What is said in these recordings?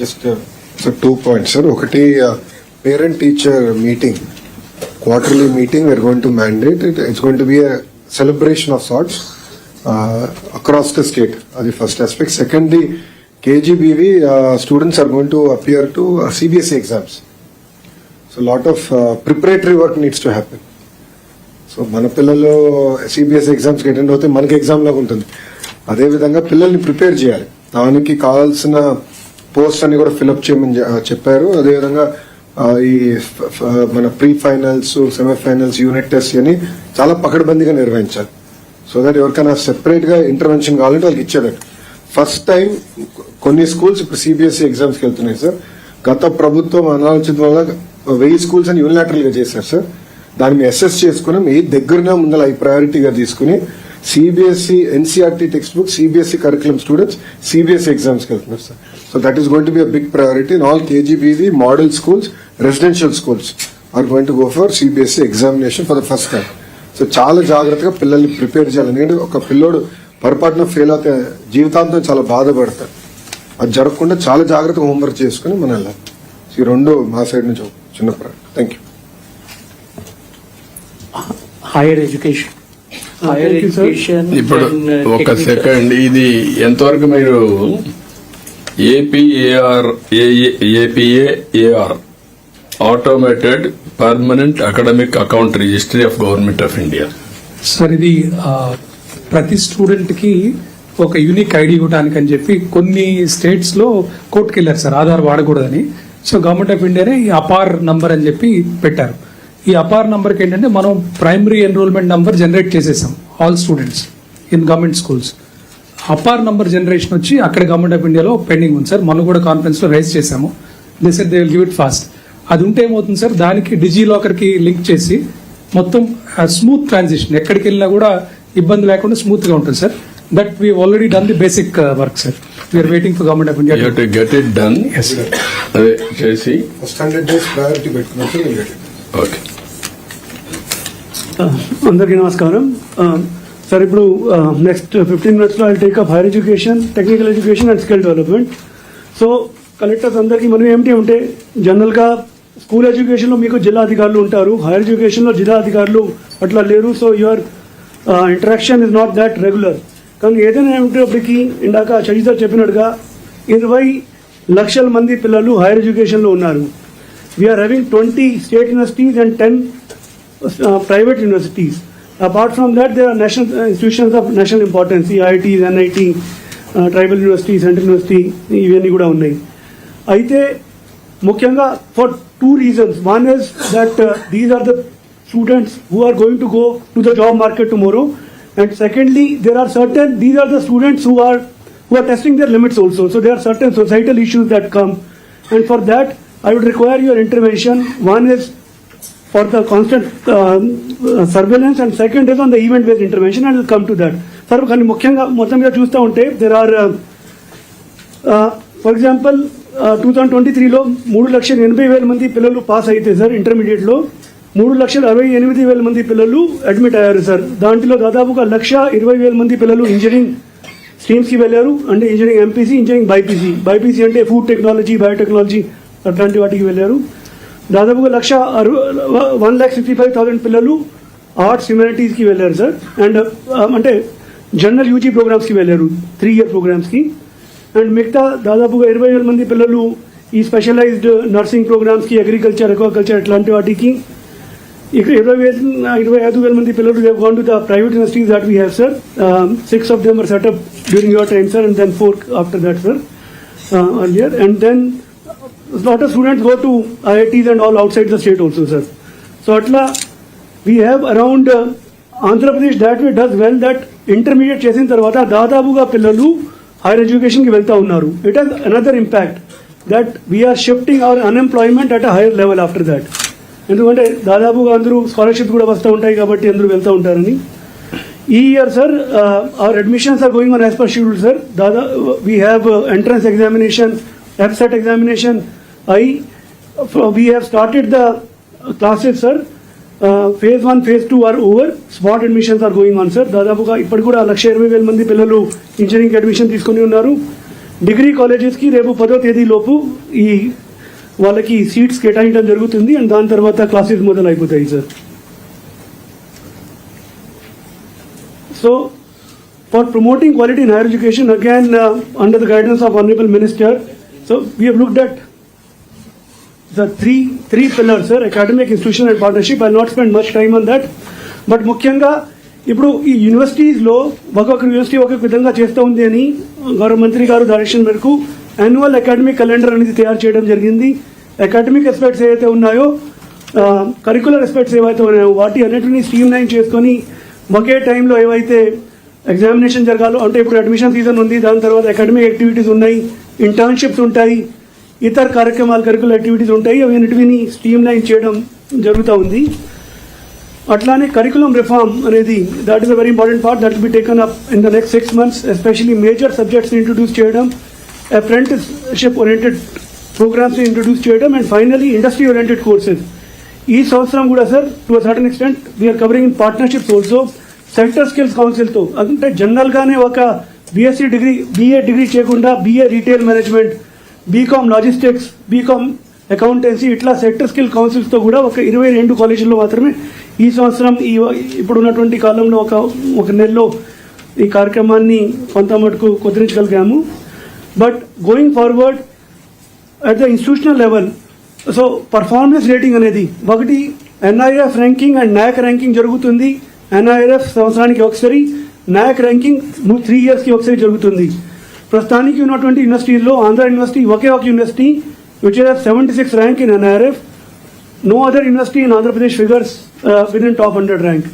Just two points sir ఒకటి parent teacher meeting quarterly meeting we're going to mandate it's going to be celebration of sorts across the state అది first aspect second the KGBV students are going to appear to CBSE exams so lot of preparatory work needs to happen so మన పిల్లలు CBS exams attend అవుతే మనకి exam లాగా ఉంటుంది. అదేవిధంగా పిల్లల్ని prepare చేయాలి. దానికి కావాల్సిన పోస్ట్ అన్ని కూడా ఫిలప్ చేయమని చెప్పారు. అదేవిధంగా ఈ మన pre finals semifinals unit test అని చాలా పకడ్బందీగా నిర్వహించాలి సో దట్ ఎవరికైనా సెపరేట్గా ఇంటర్వెన్షన్ కావాలంటే వాళ్ళకి ఇచ్చేదట ఫస్ట్ టైం కొన్ని స్కూల్స్ ఇప్పుడు సిబిఎస్ఈ ఎగ్జామ్స్కి వెళ్తున్నాయి సార్. గత ప్రభుత్వం అనాలోచిత వల్ల వెయ్యి స్కూల్స్ అని యూనిలాటరల్గా చేశారు సార్. దాన్ని అసెస్ చేసుకుని మీ దగ్గరనే ముందర ఈ ప్రయారిటీగా తీసుకుని CBSE NCERT text book CBSE curriculum students CBSE ఎగ్జామ్స్కి వెళ్తున్నారు sir so that is going to be a big priority in all KGBV model schools residential schools are going to go for CBSE examination for the first time so చాలా జాగ్రత్తగా పిల్లల్ని prepare చేయాలి. ఎందుకంటే ఒక పిల్లోడు పొరపాటున ఫెయిల్ అవుతే జీవితాంతం చాలా బాధపడతారు అది జరగకుండా చాలా జాగ్రత్తగా హోంవర్క్ చేసుకుని మనం వెళ్ళాలి. ఈ రెండు మా సైడ్ నుంచి చిన్న థ్యాంక్ యూ హైయర్ ఎడ్యుకేషన్ ఇప్పుడు ఒక సెకండ్. ఇది ఎంతవరకు మీరు APAR APAR automated permanent academic account registry of government of India sir ఇది ప్రతి స్టూడెంట్కి ఒక యూనిక్ ఐడి ఇవ్వడానికి అని చెప్పి కొన్ని స్టేట్స్లో కోర్టుకి వెళ్ళారు సార్ ఆధార్ వాడకూడదని. సో గవర్నమెంట్ ఆఫ్ ఇండియానే ఈ అపార్ నంబర్ అని చెప్పి పెట్టారు. ఈ అపార్ నంబర్కి ఏంటంటే మనం ప్రైమరీ ఎన్రోల్మెంట్ నంబర్ జనరేట్ చేసేసాం all students in government schools APAAR number generation వచ్చి అక్కడ గవర్నమెంట్ ఆఫ్ ఇండియాలో పెండింగ్ ఉంది సార్. మనం కూడా కాన్ఫరెన్స్లో రైజ్ చేశాము. They set they will give it fast అది ఉంటే ఏమవుతుంది సార్? దానికి డిజీ లాకర్కి లింక్ చేసి మొత్తం స్మూత్ ట్రాన్సిషన్ ఎక్కడికి వెళ్ళినా కూడా ఇబ్బంది లేకుండా స్మూత్గా ఉంటుంది sir. That we already done the basic work sir we're waiting for government of India to get it done Yes, sir. అదే చేసి ఫస్ట్ హండ్రెడ్ డేస్ ప్రయారిటీ పెట్టుకున్నట్టు ఓకే అందరికీ నమస్కారం. సార్ ఇప్పుడు నెక్స్ట్ ఫిఫ్టీన్ మినిట్స్లో I take up higher education technical education and skill development so collectors అందరికీ మనం ఏమిటి అంటే జనరల్గా స్కూల్ ఎడ్యుకేషన్లో మీకు జిల్లా అధికారులు ఉంటారు. హైయర్ ఎడ్యుకేషన్లో జిల్లా అధికారులు అట్లా లేరు. So your interaction is not that regular కానీ ఏదైనా ఏమిటప్పటికీ ఇందాక చరిత చెప్పినట్టుగా ఇరవై లక్షల మంది పిల్లలు హైయర్ ఎడ్యుకేషన్లో ఉన్నారు. We're having twenty state universities and ten uh, private universities. Apart from that, there are national uh, institutions of national importance, the IITs, NIT, uh, tribal university central university ఇవన్నీ కూడా ఉన్నాయి అయితే ముఖ్యంగా for two reasons one is that these are the students who are going to go to the job market tomorrow and secondly there are certain these are the students who are who are testing their limits also. So there are certain societal issues that come, and for that I would require your intervention. One is for the constant uh, surveillance, and second is on the event-based intervention, and we'll come to that. Sir కానీ ముఖ్యంగా మొత్తం మీద చూస్తూ ఉంటే there are for example two thousand twenty త్రీలో మూడు లక్షల ఎనభై వేల మంది పిల్లలు పాస్ అయితే సార్ ఇంటర్మీడియట్లో మూడు లక్షల అరవై ఎనిమిది వేల మంది పిల్లలు అడ్మిట్ అయ్యారు సార్ దాంట్లో దాదాపుగా లక్ష ఇరవై వేల మంది పిల్లలు ఇంజనీరింగ్ స్ట్రీమ్స్కి వెళ్ళారు అంటే engineering MPC engineering BiPC BiPC అంటే ఫుడ్ టెక్నాలజీ బయోటెక్నాలజీ అట్లాంటి వాటికి వెళ్ళారు. దాదాపుగా lakh one lakh sixty five thousand పిల్లలు ఆర్ట్స్ హ్యుమానిటీస్కి వెళ్ళారు సార్ అండ్ um, అంటే జనరల్ యూజీ ప్రోగ్రామ్స్కి వెళ్ళారు త్రీ ఇయర్ ప్రోగ్రామ్స్కి అండ్ మిగతా దాదాపుగా ఇరవై వేల మంది పిల్లలు ఈ స్పెషలైజ్డ్ నర్సింగ్ ప్రోగ్రామ్స్కి అగ్రికల్చర్ అక్వాకల్చర్ అట్లాంటి వాటికి. ఇక్కడ ఇరవై వేల ఇరవై ఐదు వేల మంది పిల్లలు they've gone to the private universities that we have sir six of them are set up during your time sir and then four after that sir and then then lot of students go to IITs and all outside the state also sir. So atla we have around uh, Andhra Pradesh that way does well that చేసిన తర్వాత దాదాపుగా పిల్లలు higher ఎడ్యుకేషన్కి వెళ్తూ ఉన్నారు. It has another impact that we're shifting our unemployment at a higher level after that ఎందుకంటే దాదాపుగా అందరూ స్కాలర్షిప్ కూడా వస్తూ ఉంటాయి కాబట్టి అందరూ వెళ్తూ ఉంటారని. ఈ year sir our admissions are going on as per schedule sir Dada we have entrance examination website examination I we have started the classes sir phase one phase two are over spot admissions are going on sir దాదాపుగా ఇప్పటి కూడా లక్ష ఇరవై వేల మంది పిల్లలు engineering admission తీసుకుని ఉన్నారు. Degree కాలేజెస్కి రేపు పదో తేదీ లోపు ఈ వాళ్ళకి సీట్స్ కేటాయించడం జరుగుతుంది అండ్ దాని తర్వాత క్లాసెస్ మొదలు అయిపోతాయి sir so for promoting quality in higher education, again, uh, under the guidance of Honorable Minister, so we have looked the three, three pillars, sir, academic, institutional and partnership. I'll not spend much time on that. But ముఖ్యంగా ఇప్పుడు ఈ యూనివర్సిటీస్లో ఒక్కొక్క university ఒక్కొక్క విధంగా చేస్తూ ఉంది అని గౌరవ మంత్రి గారు డైరెక్షన్ మేరకు యాన్యువల్ అకాడమిక్ క్యాలెండర్ అనేది తయారు చేయడం జరిగింది అకాడమిక్ ఎస్పెక్ట్స్ ఏవైతే ఉన్నాయో కరికులర్ ఎస్పెక్ట్స్ ఏవైతే ఉన్నాయో వాటి అన్నింటినీ స్ట్రీమ్ లైన్ చేసుకొని ఒకే టైంలో ఏవైతే ఎగ్జామినేషన్ జరగాలో అంటే ఇప్పుడు అడ్మిషన్ సీజన్ ఉంది దాని తర్వాత అకాడమిక్ యాక్టివిటీస్ ఉన్నాయి ఇంటర్న్షిప్స్ ఉంటాయి ఇతర కార్యక్రమాలు కరికులర్ యాక్టివిటీస్ ఉంటాయి. అవి అన్నిటిని స్ట్రీమ్ లైన్ చేయడం జరుగుతూ ఉంది. అట్లానే కరికులం రిఫార్మ్ అనేది that is a very important part that be taken up in the next six months especially major subjects introduce చేయడం అప్రెంటిస్షిప్ ఓరియంటెడ్ ప్రోగ్రామ్స్ ఇంట్రొడ్యూస్ చేయడం and finally industry oriented courses ఈ సంవత్సరం కూడా sir to certain extent we're covering in partnerships also sector skills కౌన్సిల్తో అంటే జనరల్గానే ఒక BSc degree BA degree చేయకుండా BA retail management BCom logistics BCom accountancy ఇట్లా sector skill కౌన్సిల్స్తో కూడా ఒక ఇరవై రెండు కాలేజీల్లో మాత్రమే ఈ సంవత్సరం ఈ ఇప్పుడు ఉన్నటువంటి కాలంలో ఒక ఒక నెలలో ఈ కార్యక్రమాన్ని కొంత మటుకు కుదిరించగలిగాము. But going forward at the institutional level so performance rating అనేది ఒకటి NIF ranking and NAAC ranking జరుగుతుంది. ఎన్ఐఆర్ఎఫ్ సంవత్సరానికి ఒకసారి నాయక్ ర్యాంకింగ్ త్రీ ఇయర్స్కి ఒకసారి జరుగుతుంది. ప్రస్తుతానికి ఉన్నటువంటి యూనివర్సిటీల్లో ఆంధ్ర యూనివర్సిటీ ఒకే ఒక university which is seventy six rank in NIRF no other university in Andhra Pradesh figures uh, within top 100 rank.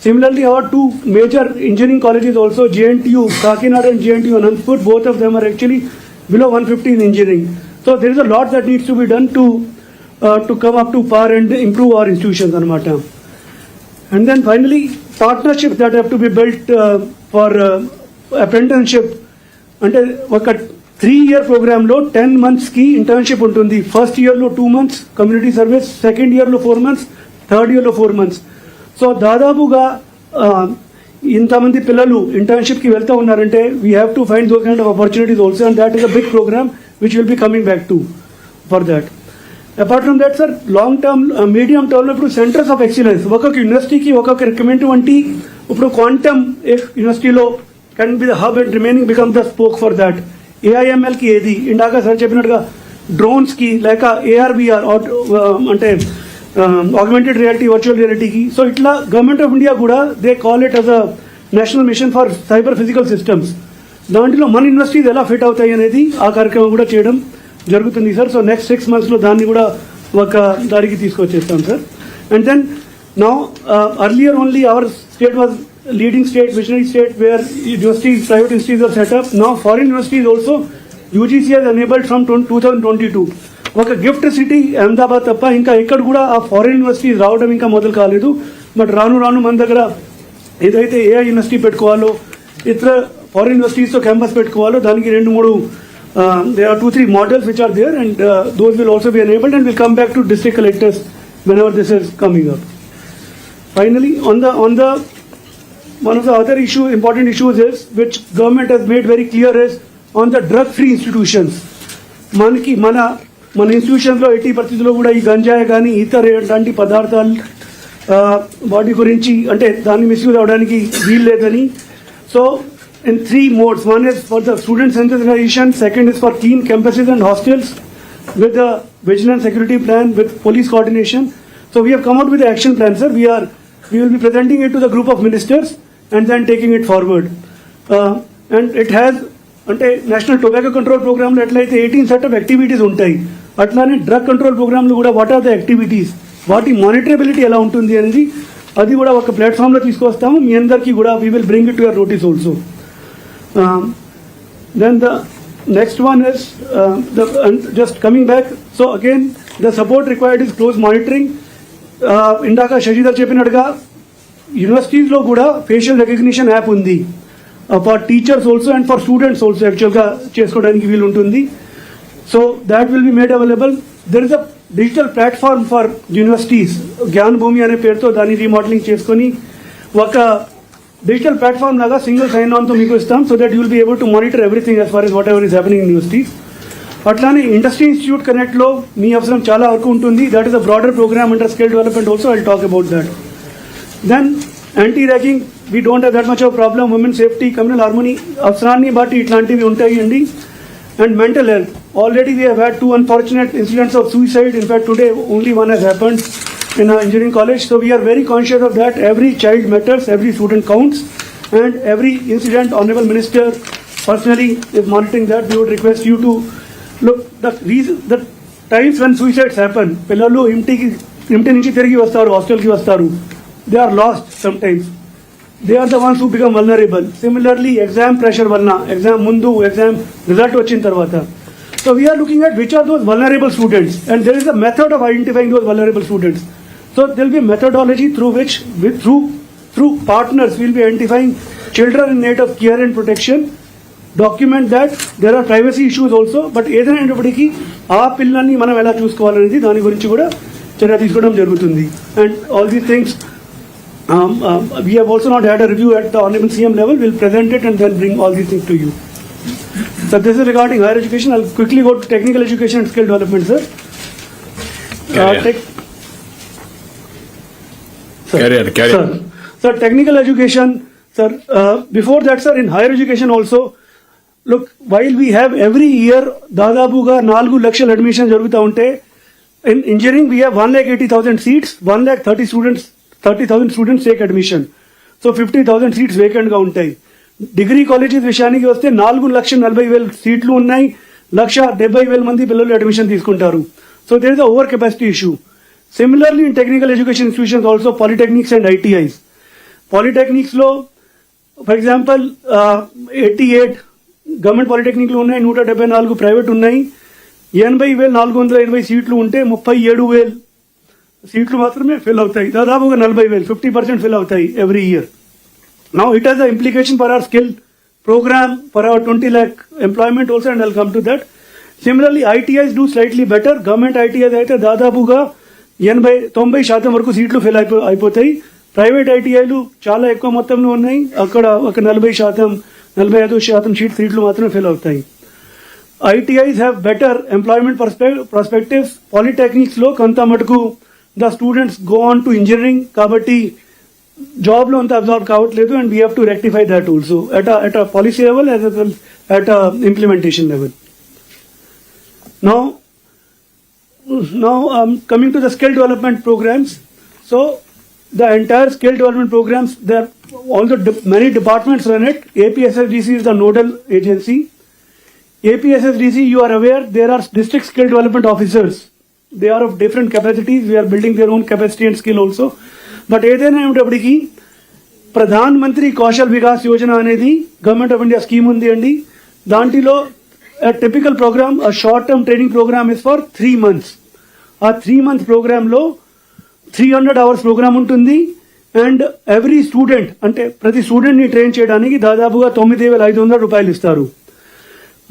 Similarly, our two major engineering colleges also, JNTU, Kakinada and JNTU Anandpur, both of them are actually below 150 in engineering. So there is a lot that needs to be done to uh, to come up to par and improve our institutions, Anamata. And then finally, partnerships that have to be built uh, for uh, apprenticeship. అంటే ఒక three year ప్రోగ్రామ్లో ten మంత్స్కి internship ఉంటుంది. First ఇయర్లో two months community service second ఇయర్లో four months third ఇయర్లో four months so దాదాపుగా ఇంతమంది పిల్లలు ఇంటర్న్షిప్కి వెళ్తూ ఉన్నారంటే we have to find those kind of opportunities also and that is a big programme which will be coming back to for that apart from that sir long term medium టర్మ్లో ఇప్పుడు centres of excellence ఒక్కొక్క యూనివర్సిటీకి ఒక్కొక్క recommend వంటి ఇప్పుడు quantum యూనివర్సిటీలో can be the hub and remaining become the spoke for that ఏఐఎంఎల్కి ఏది ఇందాక సార్ చెప్పినట్టుగా డ్రోన్స్కి లేక ఏఆర్బిఆర్ అంటే ఆగ్మెంటెడ్ రియాలిటీ వర్చువల్ రియాలిటీకి సో ఇట్లా గవర్నమెంట్ ఆఫ్ ఇండియా కూడా they call it as a national mission for cyber physical systems దాంట్లో మన ఇండస్ట్రీస్ ఎలా ఫిట్ అవుతాయి అనేది ఆ కార్యక్రమం కూడా చేయడం జరుగుతుంది సార్ సో నెక్స్ట్ సిక్స్ మంత్స్లో దాన్ని కూడా ఒక దారికి తీసుకొచ్చేస్తాం sir and then now earlier only our state was leading state visionary state where universities, private universities are set up up. Now, foreign also also, UGC has enabled two thousand twenty two ఒక GIFT City Ahmedabad తప్ప ఇంకా ఎక్కడ కూడా ఆ foreign universities రావడం ఇంకా మొదలు కాలేదు. బట్ రాను రాను మన దగ్గర ఏదైతే ఏ యూనివర్సిటీ పెట్టుకోవాలో ఇతర ఫారిన్ యూనివర్సిటీస్తో క్యాంపస్ పెట్టుకోవాలో దానికి రెండు మూడు they are two three models which are there and those will also be enabled and will come back to district collectors whenever this is coming up finally on the on the one of the other issue important issues is which government has made very clear is on the drug free institutions మనకి మన మన ఇన్స్టిట్యూషన్లో ఎట్టి పరిస్థితుల్లో కూడా ఈ గంజాయి కానీ ఇతర ఎలాంటి పదార్థాలు ఆ, వాటి గురించి అంటే దాన్ని మిస్యూజ్ అవడానికి వీలు లేదని so in three modes one is for the student sensitization second is for clean campuses and hostels with the vigilant security plan with police coordination. So we have come out with the action plan, sir. We are we will be presenting it to the group of ministers And then taking it forward. Uh, and it has అంటే national tobacco control ప్రోగ్రామ్లో ఎట్లయితే eighteen set of activities ఉంటాయి అట్లానే drug control ప్రోగ్రామ్లో కూడా what are the activities వాటి మానిటరబిలిటీ ఎలా ఉంటుంది అనేది అది కూడా ఒక ప్లాట్ఫామ్లో తీసుకొస్తాము. మీ అందరికీ కూడా we will bring it to your notice also then the next one is just coming back so again the support required is close monitoring ఇందాక శశిధర్ చెప్పినట్టుగా యూనివర్సిటీస్లో కూడా ఫేషియల్ రికగ్నిషన్ యాప్ ఉంది. For teachers also and for students also యాక్చువల్గా చేసుకోవడానికి వీలు ఉంటుంది. So that will be made available there is a digital platform for universities Gyan Bhumi అనే పేరుతో దాన్ని రీమోడలింగ్ చేసుకొని ఒక డిజిటల్ ప్లాట్ఫామ్ లాగా సింగిల్ సైన్ ఆన్తో మీకు ఇస్తాం. So that you'll be able to monitor everything as far as whatever is happening universities అట్లానే ఇండస్ట్రీ ఇన్స్టిట్యూట్ కనెక్ట్లో మీ అవసరం చాలా వరకు ఉంటుంది. That is a broader programme under skill development also I talk about that Then anti ragging we don't have that much of problem women safety communal harmony అవసరాన్ని బట్టి ఇట్లాంటివి ఉంటాయండి and mental health already we had two unfortunate incidents of suicide in fact today only one has happen in our engineering college. So we are very conscious of that. Every child matters, every student counts, and every incident, Honorable Minister personally is monitoring that. We would request you to look the reason the times when suicides happen. పిల్లలు ఇంటికి ఇంటి నుంచి తిరిగి వస్తారు హాస్టల్కి వస్తారు they are lost some times they are the ones who become vulnerable similarly exam pressure వలన exam ముందు ఎగ్జామ్ రిజల్ట్ వచ్చిన తర్వాత. So we are looking at which are those vulnerable students and there is a method of identifying those vulnerable students so there be methodology through which with through through partners will be identifying children in need of care and protection document that there are privacy issues also but ఏదైనప్పటికీ ఆ పిల్లల్ని మనం ఎలా చూసుకోవాలనేది దాని గురించి కూడా చర్య తీసుకోవడం జరుగుతుంది. And all these things Um, um, we have also not had a review at the Honorable CM level. We'll present it and then bring all these things to you. So this is regarding higher education. I'll quickly go to technical education and skill development, sir. Carry, uh, on. Carry on. Sir, technical education, sir, uh, before that, sir, in higher education also, look, while we have every year Dadabuga Nalgu Lakshal admission Jarvita in engineering we have 1,80,000 seats, 1,30,000 students thirty thousand students take admission so fifty thousand seats వేకెంట్గా ఉంటాయి. Degree colleges విషయానికి వస్తే నాలుగు లక్షల నలభై వేల సీట్లు ఉన్నాయి. లక్ష డెబ్బై వేల మంది పిల్లలు అడ్మిషన్ తీసుకుంటారు. So there is over capacity issue similarly in technical education institutions also polytechnics and ITIs పాలిటెక్నిక్స్లో for example eighty eight government పాలిటెక్నిక్లు ఉన్నాయి నూట డెబ్బై నాలుగు ప్రైవేట్ ఉన్నాయి. ఎనభై వేల నాలుగు వందల ఎనభై సీట్లు ఉంటే ముప్పై ఏడు వేలు సీట్లు మాత్రమే ఫిల్ అవుతాయి. దాదాపుగా నలభై వేలు ఫిఫ్టీ పర్సెంట్ ఫిల్ అవుతాయి every year now it has the implication for our skill program for our twenty lakh employment also and I'll come to that similarly ITIs do slightly better government ITIs అయితే దాదాపుగా ఎనభై తొంభై శాతం వరకు సీట్లు fill అయిపో అయిపోతాయి. ప్రైవేట్ ఐటీఐలు చాలా ఎక్కువ మొత్తంలో ఉన్నాయి. అక్కడ ఒక నలభై శాతం నలభై ఐదు శాతం సీట్ సీట్లు మాత్రమే ఫిల్ అవుతాయి. ITIs have better employment perspectives పాలిటెక్నిక్స్లో కొంత మటుకు the students go on to engineering కాబట్టి జాబ్ లో అంత అబ్జార్బ్ కావట్లేదు and we have to rectify that also at at policy level as well at implementation level now now um, coming to the skill development programs so the entire skill development programs there all the de- many departments run it apssdc is the nodal agency apssdc you are aware there are district skill development officers They are of different capacities we are building building own capacity and skill also but ఏదైనా ఏమిటప్పటికీ ప్రధాన్ మంత్రి కౌశల్ వికాస్ యోజన అనేది government of India scheme ఉంది అండి. దాంట్లో typical program short term training program is for three months ఆ three month ప్రోగ్రాంలో three hundred hours program ఉంటుంది. And every student అంటే ప్రతి స్టూడెంట్ని ట్రైన్ చేయడానికి దాదాపుగా తొమ్మిది వేల ఐదు వందల రూపాయలు ఇస్తారు.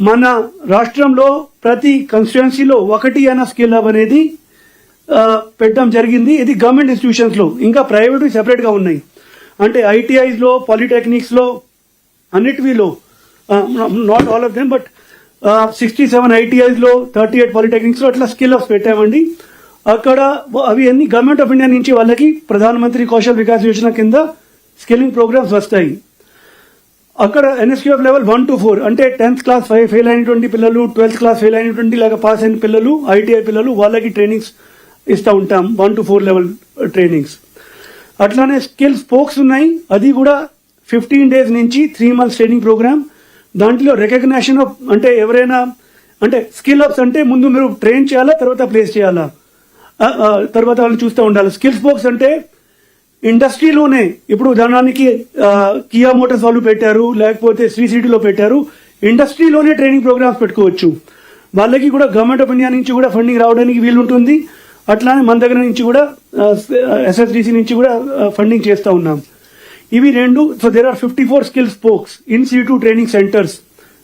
మన రాష్ట్రంలో ప్రతి కన్స్టిట్యున్సీలో ఒకటి అన్న స్కిల్ హబ్ అనేది పెట్టడం జరిగింది. ఇది గవర్నమెంట్ ఇన్స్టిట్యూషన్స్లో ఇంకా ప్రైవేట్ సెపరేట్గా ఉన్నాయి. అంటే ఐటీఐస్లో పాలిటెక్నిక్స్లో అన్నిటిలో not all of them but sixty seven ఐటీఐస్లో thirty eight పాలిటెక్నిక్స్లో అట్లా స్కిల్ హబ్స్ పెట్టామండి. అక్కడ అవి అన్ని గవర్నమెంట్ ఆఫ్ ఇండియా నుంచి వాళ్ళకి ప్రధానమంత్రి కౌశల్ వికాస్ యోజన కింద స్కిల్లింగ్ ప్రోగ్రామ్స్ వస్తాయి. అక్కడ NSQF level one two four అంటే టెన్త్ క్లాస్ ఫైవ్ ఫెయిల్ అయినటువంటి పిల్లలు ట్వెల్త్ క్లాస్ ఫెయిల్ అయినటువంటి లేక పాస్ అయిన పిల్లలు ఐటీఐ పిల్లలు వాళ్ళకి ట్రైనింగ్స్ ఇస్తూ ఉంటాం one two four level trainings అట్లానే స్కిల్ స్పోక్స్ ఉన్నాయి అది కూడా ఫిఫ్టీన్ డేస్ నుంచి త్రీ మంత్స్ ట్రైనింగ్ ప్రోగ్రామ్ దాంట్లో రికగ్నేషన్ ఆఫ్ అంటే ఎవరైనా అంటే స్కిల్ అప్స్ అంటే ముందు మీరు ట్రైన్ చేయాలా తర్వాత ప్లేస్ చేయాలా? తర్వాత వాళ్ళని చూస్తూ ఉండాలి. స్కిల్ స్పోక్స్ అంటే ఇండస్ట్రీలోనే ఇప్పుడు ఉదాహరణకి కియా మోటార్స్ వాళ్ళు పెట్టారు లేకపోతే శ్రీ సిటీలో పెట్టారు ఇండస్ట్రీలోనే ట్రైనింగ్ ప్రోగ్రామ్స్ పెట్టుకోవచ్చు. వాళ్ళకి కూడా గవర్నమెంట్ ఆఫ్ ఇండియా నుంచి కూడా ఫండింగ్ రావడానికి వీలుంటుంది. అట్లానే మన దగ్గర నుంచి కూడా ఎస్ఎస్డిసి నుంచి కూడా ఫండింగ్ చేస్తూ ఉన్నాం. ఇవి రెండు so there are fifty four skill spokes in C training centers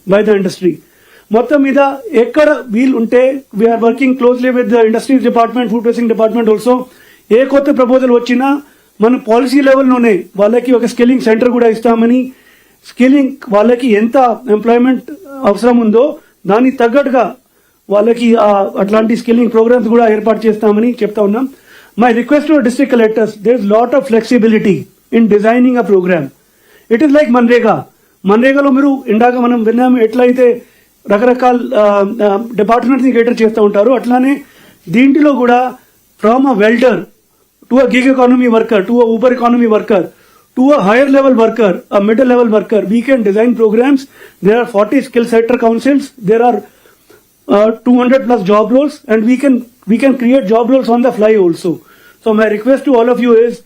by the industry మొత్తం మీద ఎక్కడ వీలు ఉంటే we are working closely with the industries department food processing department also ఏ కొత్త ప్రపోజల్ వచ్చినా మన పాలసీ లెవెల్లోనే వాళ్ళకి ఒక స్కిల్లింగ్ సెంటర్ కూడా ఇస్తామని. స్కిల్లింగ్ వాళ్ళకి ఎంత ఎంప్లాయ్మెంట్ అవసరం ఉందో దానికి తగ్గట్టుగా వాళ్ళకి అట్లాంటి స్కిల్లింగ్ ప్రోగ్రామ్స్ కూడా ఏర్పాటు చేస్తామని చెప్తా ఉన్నాం. My request to district collectors there is lot of flexibility in designing a program it is like MNREGA మన్రేగాలో మీరు ఇందాక మనం విన్నాము ఎట్లయితే రకరకాల డిపార్ట్మెంట్స్ని కేటర్ చేస్తూ ఉంటారు అట్లానే దీంట్లో కూడా from a welder to a gig economy worker, to a Uber economy worker, to a higher level worker, a middle level worker. We can design programs. There are 40 skill sector councils. There are uh, 200 plus job roles, and we can we can create job roles on the fly also. So my request to all of you is,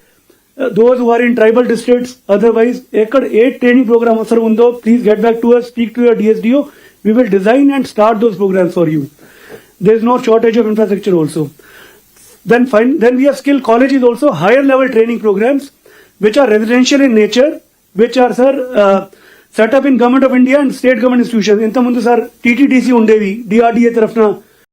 uh, those who are in tribal districts, otherwise, Acre 8 training program, Sir Undo, please get back to us, speak to your DSDO. We will design and start those programs for you. There is no shortage of infrastructure also. Then find, then we have skill colleges also higher level training programs which are residential in nature which are sir uh, set up in government of india and state government institutions ఇంతకుముందు sir TTDC ఉండేవి DRDA తరఫున